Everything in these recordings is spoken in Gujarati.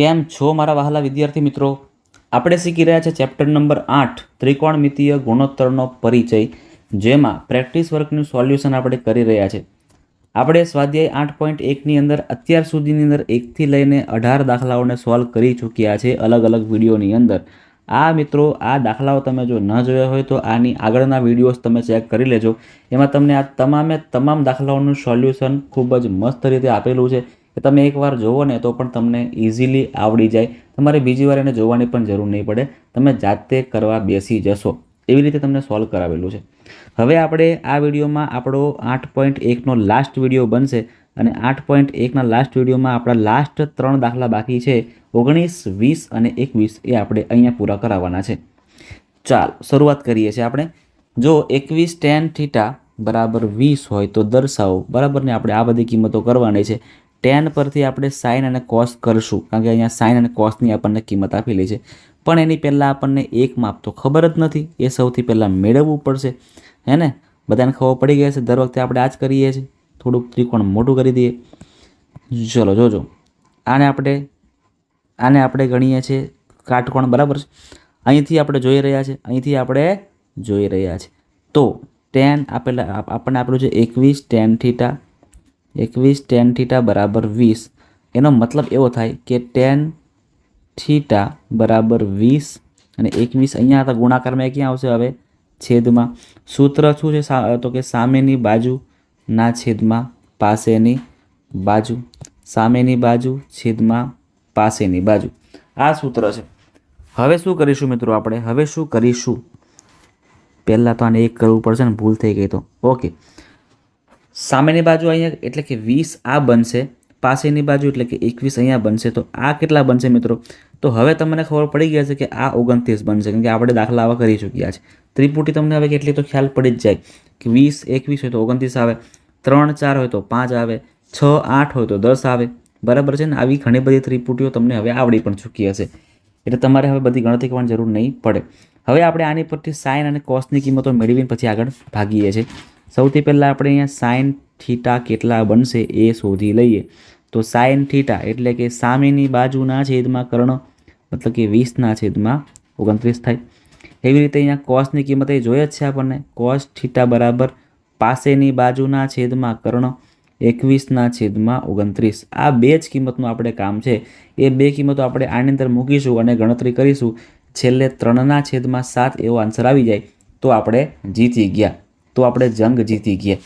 કેમ છો મારા વહાલા વિદ્યાર્થી મિત્રો? આપણે શીખી રહ્યા છે ચેપ્ટર નંબર આઠ, ત્રિકોણમિતીય ગુણોત્તરનો પરિચય, જેમાં પ્રેક્ટિસ વર્કનું સોલ્યુશન આપણે કરી રહ્યા છે. આપણે સ્વાધ્યાય આઠ પોઈન્ટ એકની અંદર, અત્યાર સુધીની અંદર એકથી લઈને અઢાર દાખલાઓને સોલ્વ કરી ચૂક્યા છે અલગ અલગ વિડીયોની અંદર. આ મિત્રો, આ દાખલાઓ તમે જો ન જોયા હોય તો આની આગળના વિડીયોઝ તમે ચેક કરી લેજો. એમાં તમને આ તમામે તમામ દાખલાઓનું સોલ્યુશન ખૂબ જ મસ્ત રીતે આપેલું છે. કે તમે એકવાર જોવો ને તો પણ તમને ઇઝીલી આવડી જાય. તમારે બીજી વાર એને જોવાની પણ જરૂર નહીં પડે. તમે જાતે કરવા બેસી જશો. એવી રીતે તમને સોલ્વ કરાવેલું છે. હવે આપણે આ વિડીયોમાં આપણો આઠ પોઈન્ટ એકનો લાસ્ટ વીડિયો બનશે અને આઠ પોઈન્ટ એકના લાસ્ટ વિડીયોમાં આપણા લાસ્ટ ત્રણ દાખલા બાકી છે. ઓગણીસ, વીસ અને એકવીસ એ આપણે અહીંયા પૂરા કરાવવાના છે. ચાલ, શરૂઆત કરીએ છીએ આપણે. જો એકવીસ ટેન થીટા બરાબર વીસ હોય તો દર્શાવો. બરાબર ને? આપણે આ બધી કિંમતો કરવાની છે. ટેન પરથી આપણે સાઇન અને કોસ કરશું. કારણ કે અહીંયા સાઇન અને કોસની આપણને કિંમત આપેલી છે. પણ એની પહેલાં આપણને એક માપ તો ખબર જ નથી. એ સૌથી પહેલાં મેળવવું પડશે. હે ને? બધાને ખબર પડી ગયા છે દર વખતે આપણે આ જ કરીએ છીએ. થોડુંક ત્રિકોણ મોટું કરી દઈએ. ચલો, જોજો. આને આપણે આને આપણે ગણીએ છીએ કાટકોણ, બરાબર છે? અહીંથી આપણે જોઈ રહ્યા છે અહીંથી આપણે જોઈ રહ્યા છે તો ટેન આપેલા આપણને આપણું છે એકવીસ ટેન થીટા એકવીસ ટેન થીટા બરાબર વીસ. એનો મતલબ એવો થાય કે ટેન થીટા બરાબર વીસ અને એકવીસ અહીંયા હતા ગુણાકારમાં ક્યાં આવશે હવે? છેદમાં. સૂત્ર શું છે? તો કે સામેની બાજુના છેદમાં, પાસેની બાજુ. સામેની બાજુ, છેદમાં, પાસેની બાજુ. આ સૂત્ર છે. હવે શું કરીશું મિત્રો આપણે? હવે શું કરીશું? પહેલાં તો આને એક કરવું પડશે ને ભૂલ થઈ ગઈ તો. ઓકે. સામેની બાજુ અહીંયા એટલે કે વીસ આ બનશે, પાસેની બાજુ એટલે કે એકવીસ અહીંયા બનશે, તો આ કેટલા બનશે મિત્રો? તો હવે તમને ખબર પડી ગયા છે કે આ ઓગણત્રીસ બનશે, કેમ કે આપણે દાખલા આવા કરી ચૂક્યા છે. ત્રિપુટી તમને હવે કેટલી તો ખ્યાલ પડી જ જાય કે વીસ, એકવીસ હોય તો ઓગણત્રીસ આવે, ત્રણ, ચાર હોય તો પાંચ આવે, છ, આઠ હોય તો દસ આવે. બરાબર છે ને? આવી ઘણી બધી ત્રિપુટીઓ તમને હવે આવડી પણ ચૂકી હશે. એટલે તમારે હવે બધી ગણતરી કરવાની જરૂર નહીં પડે. હવે આપણે આની પરથી સાઇન અને કોસની કિંમતો મેળવીને પછી આગળ ભાગીએ છીએ. સૌથી પહેલાં આપણે અહીંયા સાઇન થીટા કેટલા બનશે એ શોધી લઈએ. તો સાઇન થીટા એટલે કે સામેની બાજુના છેદમાં કર્ણ, મતલબ કે વીસના છેદમાં ઓગણત્રીસ થાય. એવી રીતે અહીંયા કોસની કિંમત એ જોઈએ જ છે આપણને. કોસ થીટા બરાબર પાસેની બાજુના છેદમાં કર્ણ, એકવીસના છેદમાં ઓગણત્રીસ. આ બે જ કિંમતનું આપણે કામ છે. એ બે કિંમતો આપણે આની અંદર મૂકીશું અને ગણતરી કરીશું. છેલ્લે ત્રણના છેદમાં સાત એવો આન્સર આવી જાય. તો આપણે જીતી ગયા. તો આપણે જંગ જીતી ગયા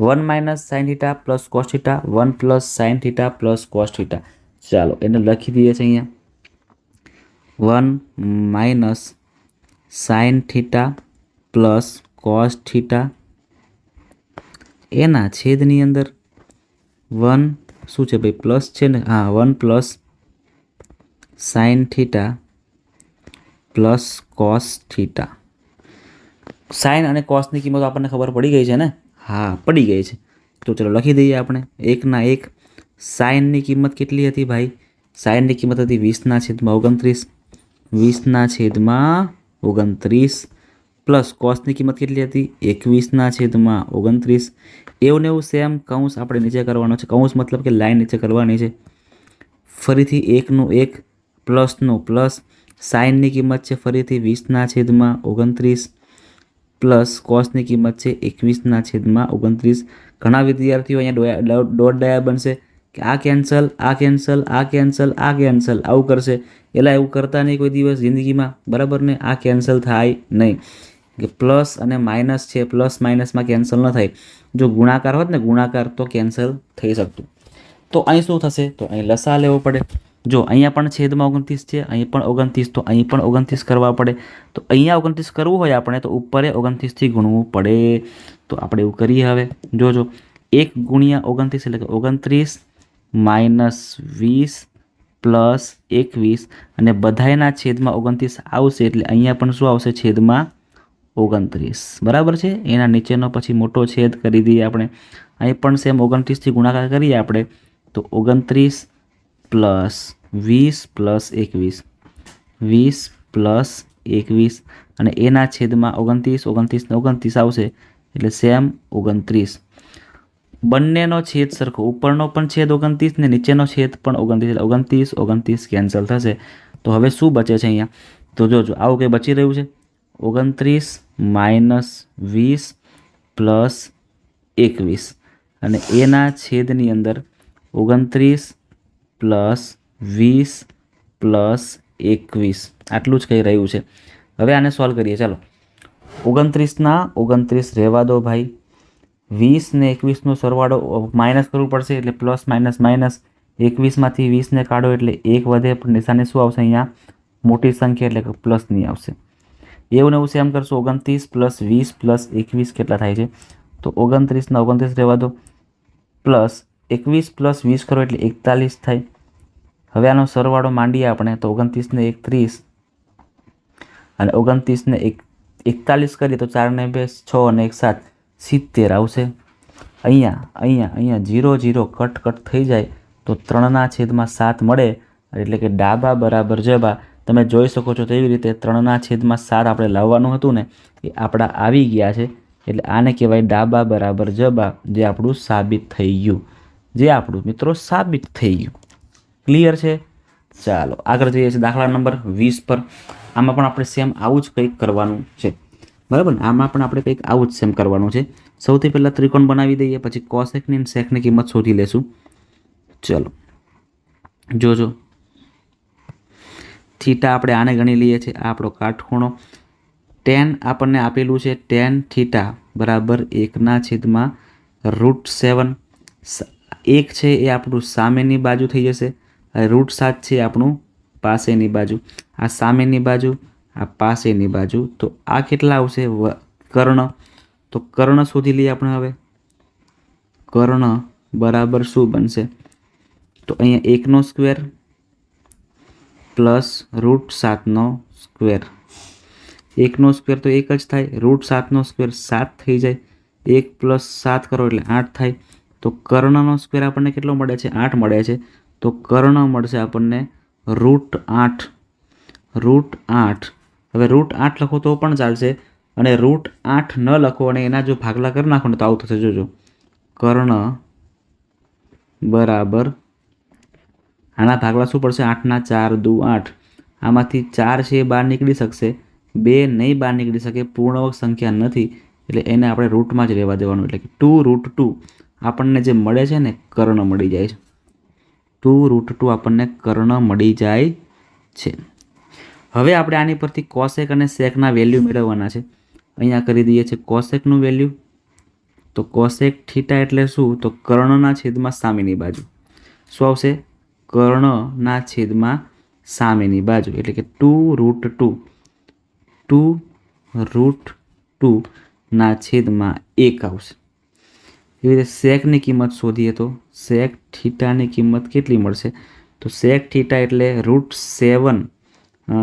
one minus sine theta plus cos theta one plus sine theta plus cos theta ચાલો એને લખી દઈએ છીએ અહીંયા one minus sine theta plus cos theta એના છેદની અંદર વન શું છે ભાઈ પ્લસ છે ને હા one plus sine theta plus cos theta sine અને કોસની કિંમતો આપણને ખબર પડી ગઈ છે ને? હા, પડી ગઈ છે. તો ચલો લખી દઈએ આપણે. એકના એક. સાઇનની કિંમત કેટલી હતી ભાઈ? સાઇનની કિંમત હતી વીસના છેદમાં ઓગણત્રીસ. વીસના છેદમાં ઓગણત્રીસ. પ્લસ કોસની કિંમત કેટલી હતી? એકવીસના છેદમાં ઓગણત્રીસ. એવું ને એવું સેમ કૌંસ આપણે નીચે કરવાનો છે. કૌંસ મતલબ કે લાઇન નીચે કરવાની છે. ફરીથી એકનું એક પ્લસનું પ્લસ. સાઇનની કિંમત છે ફરીથી વીસના છેદમાં ઓગણત્રીસ. પ્લસ કોસની કિંમત છે એકવીસના છેદમાં ઓગણત્રીસ. ઘણા વિદ્યાર્થીઓ અહીંયા ડોટ ડાયા બનશે કે આ કેન્સલ આ કેન્સલ આ કેન્સલ આ કેન્સલ, આવું કરશે. એટલે એવું કરતા નહીં કોઈ દિવસ જિંદગીમાં, બરાબર ને? આ કેન્સલ થાય નહીં. કે પ્લસ અને માઇનસ છે, પ્લસ માઇનસમાં કેન્સલ ન થાય. જો ગુણાકાર હોત ને, ગુણાકાર તો કેન્સલ થઈ શકતું. તો અહીં શું થશે? તો અહીં લસા લેવો પડે. જો અહીંયા પણ છેદમાં ઓગણત્રીસ છે, અહીં પણ ઓગણત્રીસ, તો અહીં પણ ઓગણત્રીસ કરવા પડે. તો અહીંયા ઓગણત્રીસ કરવું હોય આપણે, તો ઉપરે ઓગણત્રીસથી ગુણવું પડે. તો આપણે એવું કરીએ હવે. જોજો એક ગુણ્યા ઓગણત્રીસ એટલે કે ઓગણત્રીસ માઇનસ વીસ પ્લસ એકવીસ, અને બધાયના છેદમાં ઓગણત્રીસ આવશે એટલે અહીંયા પણ શું આવશે? છેદમાં ઓગણત્રીસ. બરાબર છે? એના નીચેનો પછી મોટો છેદ કરી દઈએ આપણે. અહીં પણ સેમ ઓગણત્રીસથી ગુણાકાર કરીએ આપણે. તો ઓગણત્રીસ પ્લસ વીસ પ્લસ એકવીસ. વીસ પ્લસ એકવીસ અને એના છેદમાં ઓગણત્રીસ ઓગણત્રીસ ને ઓગણત્રીસ આવશે, એટલે સેમ ઓગણત્રીસ. બંનેનો છેદ સરખો, ઉપરનો પણ છેદ ઓગણત્રીસ ને નીચેનો છેદ પણ ઓગણત્રીસ, એટલે ઓગણત્રીસ ઓગણત્રીસ કેન્સલ થશે. તો હવે શું બચે છે અહીંયા? તો જોજો આવું કંઈ બચી રહ્યું છે? ઓગણત્રીસ માઇનસ વીસ પ્લસ એકવીસ. અને એના છેદની અંદર ઓગણત્રીસ પ્લસ વીસ પ્લસ એકવીસ. આટલું જ કહી રહ્યું છે. હવે આને સોલ્વ કરીએ. ચાલો. ઓગણત્રીસના ઓગણત્રીસ રહેવા દો ભાઈ. વીસ ને એકવીસનો સરવાળો માઇનસ કરવું પડશે એટલે પ્લસ માઇનસ માઇનસ એકવીસમાંથી વીસને કાઢો એટલે એક વધે, પણ નિશાની શું આવશે અહીંયા? મોટી સંખ્યા એટલે કે પ્લસની આવશે. એવું ને એવું સેમ કરશું. ઓગણત્રીસ પ્લસ વીસ પ્લસ એકવીસ કેટલા થાય છે? તો ઓગણત્રીસના ઓગણત્રીસ રહેવા દો. પ્લસ એકવીસ પ્લસ વીસ કરો એટલે એકતાલીસ થાય. હવે આનો સરવાળો માંડીએ આપણે તો ઓગણત્રીસને એકત્રીસ અને ઓગણત્રીસને એક, એકતાલીસ કરીએ તો ચારને બે, છ અને એક સાત, સિત્તેર આવશે. અહીંયા અહીંયા અહીંયા જીરો જીરો કટ કટ થઈ જાય તો ત્રણના છેદમાં સાત મળે એટલે કે ડાબા બરાબર જબા. તમે જોઈ શકો છો તેવી રીતે ત્રણના છેદમાં સાત આપણે લાવવાનું હતું ને, એ આપણા આવી ગયા છે. એટલે આને કહેવાય ડાબા બરાબર જબા, જે આપણું સાબિત થઈ ગયું. જે આપણું મિત્રો સાબિત થઈ ગયું. ક્લિયર છે? ચાલો, આગળ જઈએ છીએ દાખલા નંબર વીસ પર. આમાં પણ આપણે સેમ આવું જ કંઈક કરવાનું છે. બરાબર ને? આમાં પણ આપણે કંઈક આવું જ સેમ કરવાનું છે. સૌથી પહેલાં ત્રિકોણ બનાવી દઈએ, પછી કોસેકની અને સેકની કિંમત શોધી લેશું. ચલો, જોજો. થીટા આપણે આને ગણી લઈએ છીએ. આ આપણો કાટખૂણો. ટેન આપણને આપેલું છે ટેન થીટા બરાબર એકના છેદમાં રૂટ સેવન એક છે એ આપણું સામેની બાજુ થઈ જશે. રૂટ સાત છે આપણું પાસેની બાજુ. આ સામેની બાજુ, આ પાસેની બાજુ. તો આ કેટલા આવશે? કર્ણ. તો કર્ણ શોધી લઈએ આપણે હવે. કર્ણ બરાબર શું બનશે? તો અહીંયા એકનો સ્ક્વેર પ્લસ રૂટ સાતનો સ્ક્વેર એકનો સ્ક્વેર તો એક જ થાય. રૂટ સાતનો સ્ક્વેર સાત થઈ જાય. એક પ્લસ સાત કરો એટલે આઠ થાય. તો કર્ણનો સ્ક્વેર આપણને કેટલો મળે છે? આઠ મળે છે. તો કર્ણ મળશે આપણને રૂટ આઠ. રૂટ આઠ. હવે રૂટ આઠ લખો તો પણ ચાલશે. અને રૂટ આઠ ન લખો અને એના જો ભાગલા કરી નાખો ને તો આવું થશે. જોજો. કર્ણ બરાબર. આના ભાગલા શું પડશે? આઠના ચાર દુ આઠ. આમાંથી ચાર છે બહાર નીકળી શકશે. બે નહીં બહાર નીકળી શકે. પૂર્ણવક સંખ્યા નથી. એટલે એને આપણે રૂટમાં જ રહેવા દેવાનું. એટલે કે ટુ રૂટ ટુ. આપણને જે મળે છે ને કર્ણ મળી જાય છે. ટુ રૂટ ટુ આપણને કર્ણ મળી જાય છે. હવે આપણે આની પરથી કોસેક અને સેકના વેલ્યુ મેળવવાના છે. અહીંયા કરી દઈએ છીએ કોસેકનું વેલ્યુ તો કોસેક થીટા એટલે શું? તો કર્ણના છેદમાં સામેની બાજુ. શું આવશે? કર્ણના છેદમાં સામેની બાજુ. એટલે કે two root two two root ટુના છેદમાં એક આવશે. એવી રીતે સેકની કિંમત શોધીએ તો સેક થીટાની કિંમત કેટલી મળશે? તો સેક થીટા એટલે root seven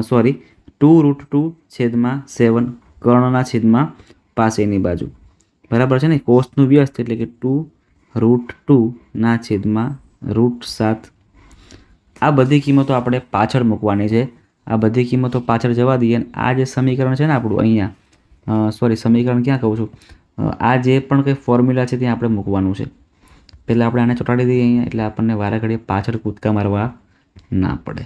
sorry two root two છેદમાં સેવન કર્ણના છેદમાં પાસેની બાજુ. બરાબર છે ને? કોષનું વ્યસ્ત એટલે કે ટુ રૂટ ટુના છેદમાં રૂટ સાત. આ બધી કિંમતો આપણે પાછળ મૂકવાની છે. આ બધી કિંમતો પાછળ જવા દઈએ અને આ જે સમીકરણ છે ને આપણું અહીંયા સોરી સમીકરણ ક્યાં કહું છું? આ જે પણ કંઈ ફોર્મ્યુલા છે ત્યાં આપણે મૂકવાનું છે. પહેલાં આપણે આને ચોંટાડી દઈએ અહીંયા, એટલે આપણને વારાઘડીએ પાછળ કૂદકા મારવા ના પડે.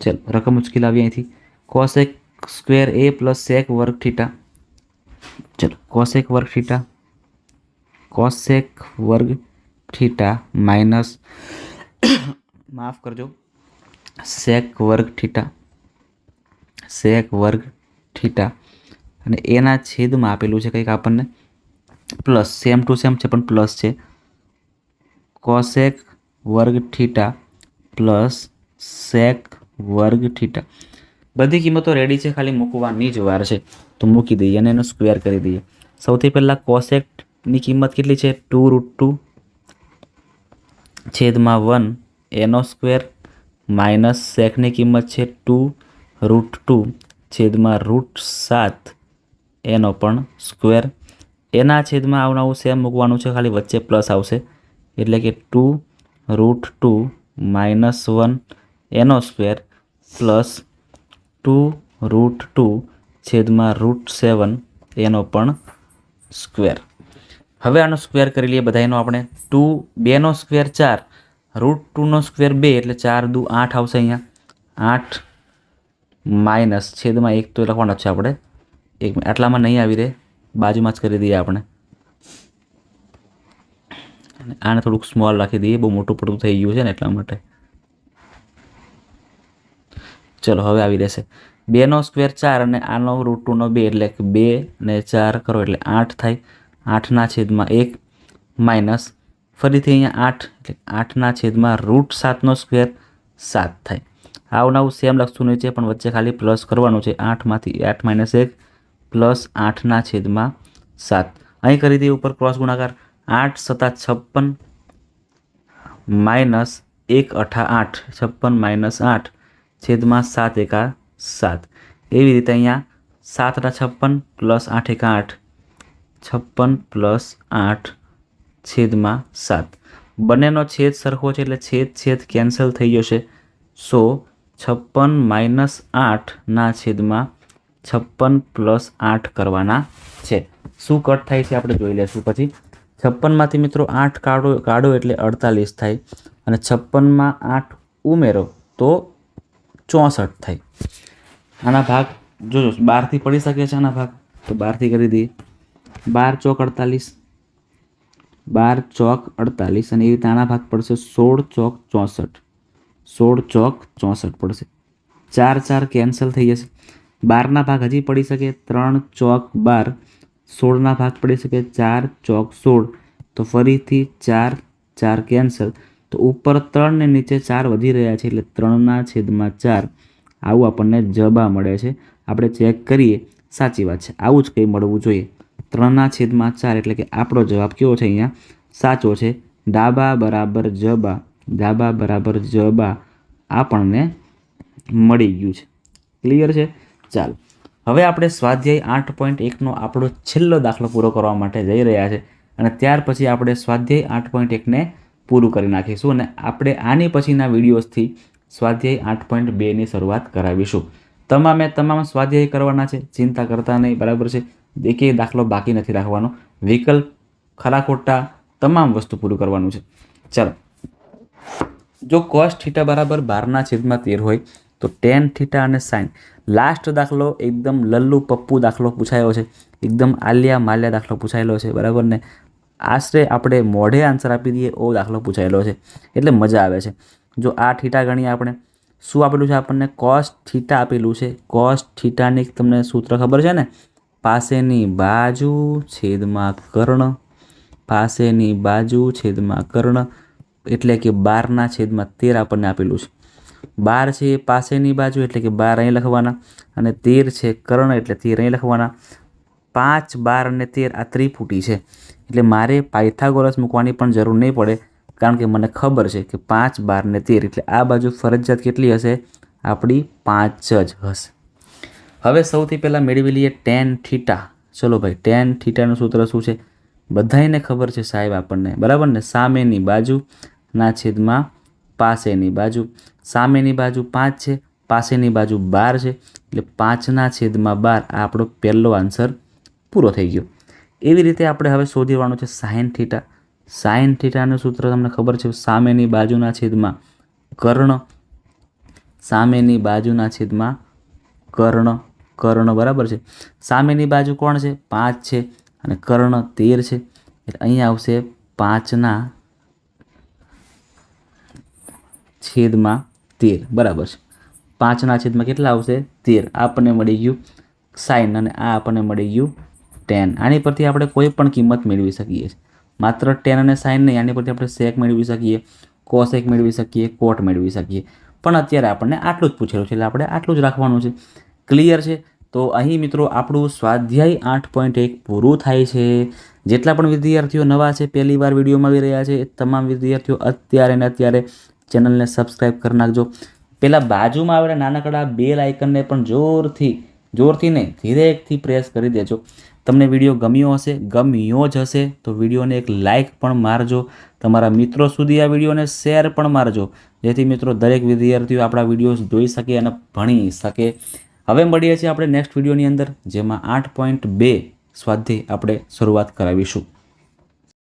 ચાલો, રકમ ઉચકી આવી અહીંથી. કોસેક સ્ક્વેર એ પ્લસ સેક વર્ગ થીટા ચલો કોસેક વર્ગ થીટા કોસેક વર્ગ થીટા માઇનસ માફ કરજો. સેક વર્ગ થીટા સેક વર્ગ થીટા અને એના છેદમાં આપેલું છે કંઈક આપણને. પ્લસ સેમ ટુ સેમ છે, પણ પ્લસ છે. કોસેક વર્ગ થીટા પ્લસ સેક વર્ગ થીટા. બધી કિંમતો રેડી છે, ખાલી મૂકવાની જ વાર છે. તો મૂકી દઈએ અને એનો સ્ક્વેર કરી દઈએ. સૌથી પહેલાં કોસેકની કિંમત કેટલી છે? ટુ રૂટ ટુ છેદમાં વન એનો સ્ક્વેર માઇનસ સેકની કિંમત છે ટુ રૂટ ટુ છેદમાં રૂટ સાત. એનો પણ સ્ક્વેર. એના છેદમાં આવું આવું સેમ મૂકવાનું છે, ખાલી વચ્ચે પ્લસ આવશે. એટલે કે two root two minus one એનો square plus two root two છેદમાં રૂટ સેવન એનો પણ સ્ક્વેર હવે આનો સ્ક્વેર કરી લઈએ બધાનો આપણે. ટુ બેનો સ્ક્વેર ચાર. રૂટ ટુનો સ્ક્વેર બે, એટલે ચાર દુ આઠ આવશે અહીંયા. આઠ માઇનસ છેદમાં એક તો લખવાનો છે આપણે. એક આટલામાં નહીં આવી રહે. બાજુમાં જ કરી દઈએ આપણે. આને થોડુંક સ્મોલ રાખી દઈએ, બહુ મોટું પડતું થઈ ગયું છે ને એટલા માટે. ચલો, હવે આવી રહેશે. બેનો સ્ક્વેર ચાર અને આનો રૂટ ટુનો બે, એટલે બે ને ચાર કરો, એટલે આઠ થાય. આઠના છેદમાં એક માઇનસ ફરીથી અહીંયા આઠ, એટલે આઠના છેદમાં રૂટ સાતનો સ્ક્વેર સાત થાય. આવું નવું સેમ લખશું નહીં છે પણ વચ્ચે ખાલી પ્લસ કરવાનું છે. આઠમાંથી આઠ માઇનસ એક પ્લસ આઠના છેદમાં સાત. અહીં કરી દઈએ ઉપર ક્રોસ ગુણાકાર. આઠ સતા છપ્પન માઇનસ એક અઠા આઠ. છપ્પન માઇનસ આઠ છેદમાં સાત એકા સાત. એવી રીતે અહીંયા સાત અઠા છપ્પન પ્લસ આઠ એકા આઠ. છપ્પન પ્લસ આઠ છેદમાં સાત. બંનેનો છેદ સરખો છે એટલે છેદ છેદ કેન્સલ થઈ જશે. સો છપ્પન માઇનસ આઠના છેદમાં છપ્પન પ્લસ આઠ કરવાના છે. શું કટ થાય છે આપણે જોઈ લઈશું પછી. છપ્પનમાંથી મિત્રો આઠ કાઢો કાઢો એટલે અડતાલીસ થાય. અને છપ્પનમાં આઠ ઉમેરો તો ચોસઠ થાય. આના ભાગ, જોજો, બારથી પડી શકે છે આના ભાગ. તો બારથી કરી દઈએ. બાર ચોક અડતાલીસ. બાર ચોક અડતાલીસ અને એ રીતે આના ભાગ પડશે સોળ ચોક ચોસઠ. સોળ ચોક ચોસઠ પડશે. ચાર ચાર કેન્સલ થઈ જશે. બારના ભાગ હજી પડી શકે ત્રણ ચોક બાર, સોળના ભાગ પડી શકે ચાર ચોક સોળ. તો ફરીથી ચાર ચાર કેન્સલ તો ઉપર ત્રણ ને નીચે ચાર વધી રહ્યા છે એટલે ત્રણના છેદમાં ચાર. આવું આપણને જબા મળે છે. આપણે ચેક કરીએ. સાચી વાત છે. આવું જ કંઈ મળવું જોઈએ. ત્રણના છેદમાં ચાર એટલે કે આપણો જવાબ કેવો છે અહીંયા? સાચો છે. ડાબા બરાબર જબા. ડાબા બરાબર જબા આપણને મળી ગયું છે. ક્લિયર છે? ચાલો. હવે આપણે સ્વાધ્યાય આઠ પોઈન્ટ એકનો આપણો છેલ્લો દાખલો પૂરો કરવા માટે જઈ રહ્યા છે અને ત્યાર પછી આપણે સ્વાધ્યાય આઠ પોઈન્ટ એકને પૂરું કરી નાખીશું અને આપણે આની પછીના વિડીયોઝથી સ્વાધ્યાય આઠ પોઈન્ટ બેની શરૂઆત કરાવીશું. તમામે તમામ સ્વાધ્યાય કરવાના છે, ચિંતા કરતા નહીં, બરાબર છે? એકેય દાખલો બાકી નથી રાખવાનો. વિકલ્પ ખરા ખોટા તમામ વસ્તુ પૂરું કરવાનું છે. ચાલો. જો કોસ્ટ થીટા બરાબર બારના છેદમાં તેર હોય તો ટેન થીટા અને સાઇન લાસ્ટ દાખલો એકદમ લલ્લુ પપ્પુ દાખલો પૂછાયો છે. એકદમ આલિયા માલ્યા દાખલો પૂછાયેલો છે, બરાબર ને? આશરે આપણે મોઢે આન્સર આપી દઈએ એવો દાખલો પૂછાયેલો છે. એટલે મજા આવે છે. જો આ થીટા ગણીએ આપણે, શું આપેલું છે આપણને? કોસ થીટા આપેલું છે. કોસ થીટાની તમને સૂત્ર ખબર છે ને? પાસેની બાજુ છેદમાં કર્ણ. પાસેની બાજુ છેદમાં કર્ણ. એટલે કે બારના છેદમાં તેર આપણને આપેલું છે. બાર છે એ પાસેની બાજુ, એટલે કે બાર અહીં લખવાના. અને તેર છે કર્ણ, એટલે તેર અહીં લખવાના. પાંચ, બાર અને તેર આ ત્રિપુટી છે. એટલે મારે પાયથાગોરસ મૂકવાની પણ જરૂર નહીં પડે, કારણ કે મને ખબર છે કે પાંચ, બાર ને તેર, એટલે આ બાજુ ફરજિયાત કેટલી હશે? આપણી પાંચ જ હશે. હવે સૌથી પહેલાં મેળવી લઈએ ટેન થીટા. ચલો ભાઈ, ટેન થીટાનું સૂત્ર શું છે? બધાને ખબર છે સાહેબ આપણને. બરાબર ને? સામેની બાજુના છેદમાં પાસેની બાજુ સામેની બાજુ પાંચ છે, પાસેની બાજુ બાર છે, એટલે પાંચના છેદમાં બાર આ આપણો પહેલો આન્સર પૂરો થઈ ગયો. એવી રીતે આપણે હવે શોધીવાનું છે સાઇન થીટા. સાઇન થીટાનું સૂત્ર તમને ખબર છે, સામેની બાજુના છેદમાં કર્ણ, સામેની બાજુના છેદમાં કર્ણ કર્ણ બરાબર છે. સામેની બાજુ કોણ છે? પાંચ છે અને કર્ણ તેર છે. એટલે અહીં આવશે પાંચના છેદમાં તેર. બરાબર છે. પાંચના છેદમાં કેટલા આવશે? તેર. આપણને મળી ગયું સાઇન અને આ આપણને મળી ગયું ટેન. આની પરથી આપણે કોઈ પણ કિંમત મેળવી શકીએ છીએ. માત્ર ટેન અને સાઇન નહીં, આની પરથી આપણે સેક મેળવી શકીએ, કોસેક મેળવી શકીએ, કોટ મેળવી શકીએ. પણ અત્યારે આપણને આટલું જ પૂછેલું છે, એટલે આપણે આટલું જ રાખવાનું છે. ક્લિયર છે? તો અહીં મિત્રો આપણું સ્વાધ્યાય આઠ પોઈન્ટ એક પૂરું થાય છે. જેટલા પણ વિદ્યાર્થીઓ નવા છે પહેલી વાર વિડીયોમાં આવી રહ્યા છે, એ તમામ વિદ્યાર્થીઓ અત્યારે ને અત્યારે ચેનલને સબસ્ક્રાઈબ કરી નાખજો. પહેલાં બાજુમાં આવેલા નાનકડા બેલ આઇકનને પણ જોરથી જોરથી નહીં ધીરેકથી પ્રેસ કરી દેજો. તમને વીડિયો ગમ્યો હશે, ગમ્યો જ હશે, તો વિડીયોને એક લાઇક પણ મારજો. તમારા મિત્રો સુધી આ વિડીયોને શેર પણ મારજો. જેથી મિત્રો દરેક વિદ્યાર્થીઓ આપણા વિડીયોઝ જોઈ શકે અને ભણી શકે. હવે મળીએ છીએ આપણે નેક્સ્ટ વિડીયોની અંદર, જેમાં આઠ પોઈન્ટ બે સ્વાધ્યાય આપણે શરૂઆત કરાવીશું.